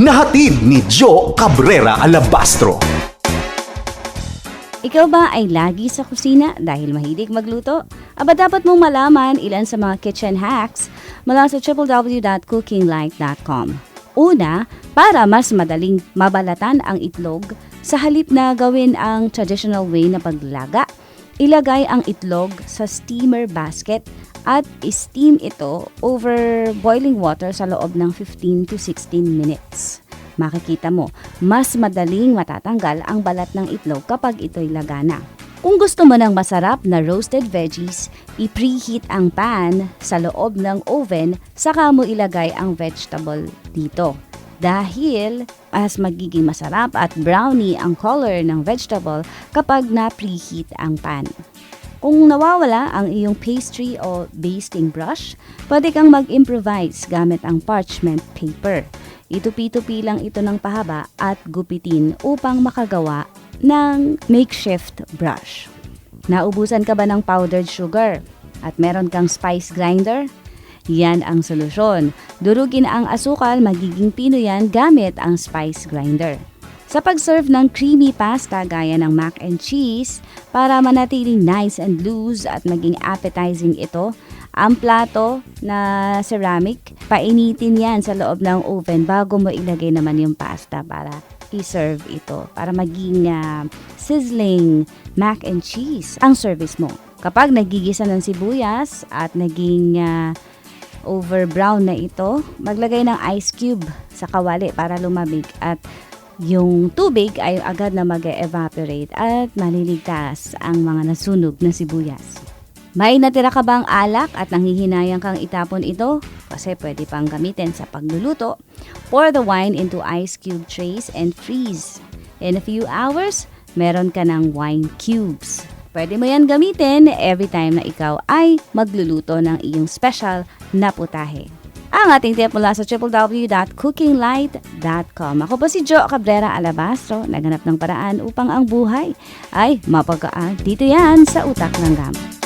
na hatid ni Joe Cabrera Alabastro. Ikaw ba ay lagi sa kusina dahil mahilig magluto? Aba dapat mong malaman ilan sa mga kitchen hacks mula sa www.cookinglight.com. Una, para mas madaling mabalatan ang itlog, sa halip na gawin ang traditional way na paglaga, ilagay ang itlog sa steamer basket at steam ito over boiling water sa loob ng 15 to 16 minutes makikita mo, mas madaling matatanggal ang balat ng itlog kapag ito'y lagana. Kung gusto mo ng masarap na roasted veggies, i-preheat ang pan sa loob ng oven saka mo ilagay ang vegetable dito. Dahil mas magiging masarap at brownie ang color ng vegetable kapag na-preheat ang pan. Kung nawawala ang iyong pastry o basting brush, pwede kang mag-improvise gamit ang parchment paper. Itupi-tupi lang ito ng pahaba at gupitin upang makagawa ng makeshift brush. Naubusan ka ba ng powdered sugar at meron kang spice grinder? Yan ang solusyon. Durugin ang asukal, magiging pino yan gamit ang spice grinder. Sa pag-serve ng creamy pasta gaya ng mac and cheese, para manatiling nice and loose at maging appetizing ito, ang plato na ceramic, painitin yan sa loob ng oven bago mo ilagay naman yung pasta para i-serve ito. Para maging uh, sizzling mac and cheese ang service mo. Kapag nagigisa ng sibuyas at naging uh, over brown na ito, maglagay ng ice cube sa kawali para lumamig at yung tubig ay agad na mag-evaporate at maliligtas ang mga nasunog na sibuyas. May natira ka bang alak at nanghihinayang kang itapon ito? Kasi pwede pang gamitin sa pagluluto. Pour the wine into ice cube trays and freeze. In a few hours, meron ka ng wine cubes. Pwede mo yan gamitin every time na ikaw ay magluluto ng iyong special na putahe. Ang ating tip mula sa www.cookinglight.com. Ako po si Jo Cabrera Alabastro, naganap ng paraan upang ang buhay ay mapagaan. Dito yan sa Utak ng Gam.